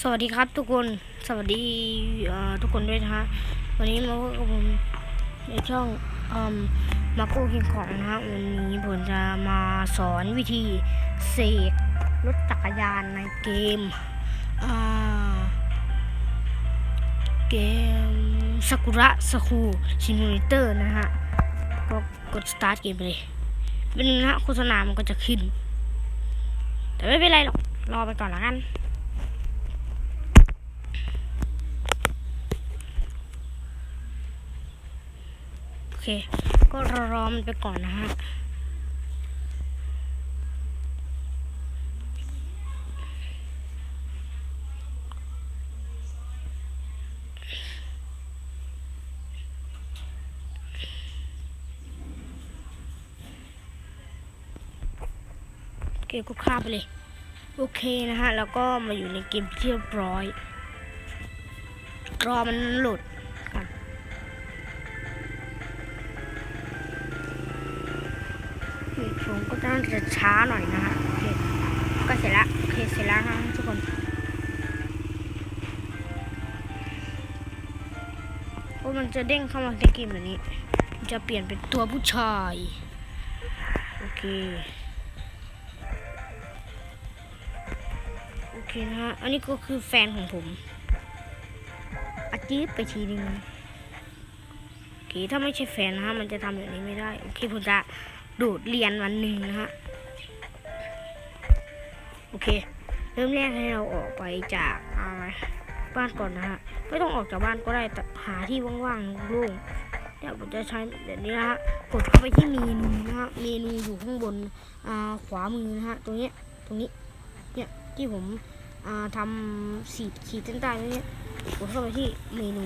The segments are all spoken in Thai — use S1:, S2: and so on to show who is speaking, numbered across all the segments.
S1: สวัสดีครับทุกคน สวัสดีทุกคนด้วยนะฮะ วันนี้มาพบกับผมในช่องอมาโก้คิงของนะฮะ วันนี้ผมจะมาสอนวิธีเสกรถจักรยานในเกมเกมซากุระสคูชิมูเลเตอร์นะฮะ ก็กดสตาร์ทเกมไปเลย เป็นนะฮะโฆษณามันก็จะขึ้น แต่ไม่เป็นไรหรอก รอไปก่อนละกัน เค ก็รอรอมันไปก่อนนะฮะโอเคก็ข้ามไปเลย โอเคนะฮะ แล้วก็มาอยู่ในเกมที่เรียบร้อย รอมันหลุด ผมก็ต้องจะช้าหน่อยนะฮะโอเคก็เสร็จละโอเคเสร็จแล้วนะทุกคนโอ้มันจะเด้งเข้ามาในเกมแบบนี้ จะเปลี่ยนเป็นตัวผู้ชาย โอเคโอเคนะฮะ อันนี้ก็คือแฟนของผมอาจีบไปทีนึงโอเค ถ้าไม่ใช่แฟนนะฮะ มันจะทำแบบนี้ไม่ได้ โอเคผมจะ โดดเรียนวันหนึ่งนะฮะ โอเค เริ่มแรกให้เราออกไปจากอาบ้านก่อนนะฮะ ไม่ต้องออกจากบ้านก็ได้แต่หาที่ว่างๆโล่งๆเดี๋ยวผมจะใช้แบบนี้นะฮะ กดเข้าไปที่เมนูนะฮะ เมนูอยู่ข้างบนอ่าขวามือนะฮะ ตรงนี้ ตรงนี้ เนี่ย ที่ผมอ่าทำสีขีดเส้นใต้ไว้เนี่ยกดเข้าไปที่เมนู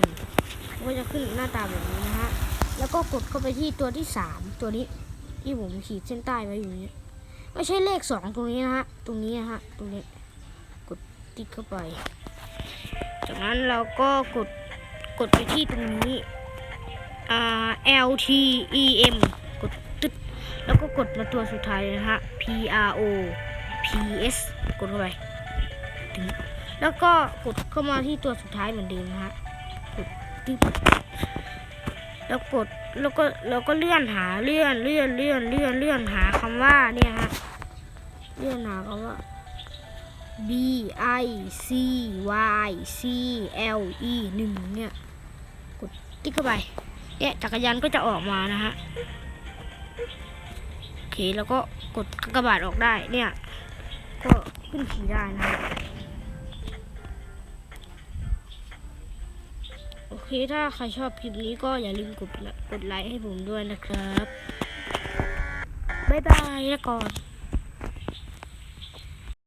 S1: ก็จะขึ้นหน้าตาแบบนี้นะฮะ แล้วก็กดเข้าไปที่ตัวที่สามตัวนี้ ที่ผมขีดเส้นใต้ไว้อยู่นี่ยไม่ใช่เลขสองตรงนี้นะฮะ ตรงนี้นะฮะ ตรงนี้ กดติ๊กเข้าไป จากนั้นเราก็กด กดไปที่ตรงนี้ L T E M กดตึ๊ด แล้วก็กดมาตัวสุดท้ายนะฮะ P R O P S กดเข้าไปแล้วก็กดเข้ามาที่ตัวสุดท้ายเหมือนเดิมนะฮะ กดตึ๊บ แล้วกดแล้วก็แล้วก็เลื่อนหาเลื่อนเลื่อนเลื่อนเลื่อนเลื่อนหาคำว่าเนี่ยฮะเลื่อนหาคำว่า B I C Y C L E หนึ่งเนี่ยกดติ๊กเข้าไปเนี่ยจักรยานก็จะออกมานะฮะโอเคแล้วก็กดกระบาดออกได้เนี่ย ก็ขึ้นขี่ได้นะ โอเคถ้าใครชอบคลิปนี้ก็อย่าลืมกดกดไลค์ให้ผมด้วยนะครับ บ๊ายบายแล้วก่อน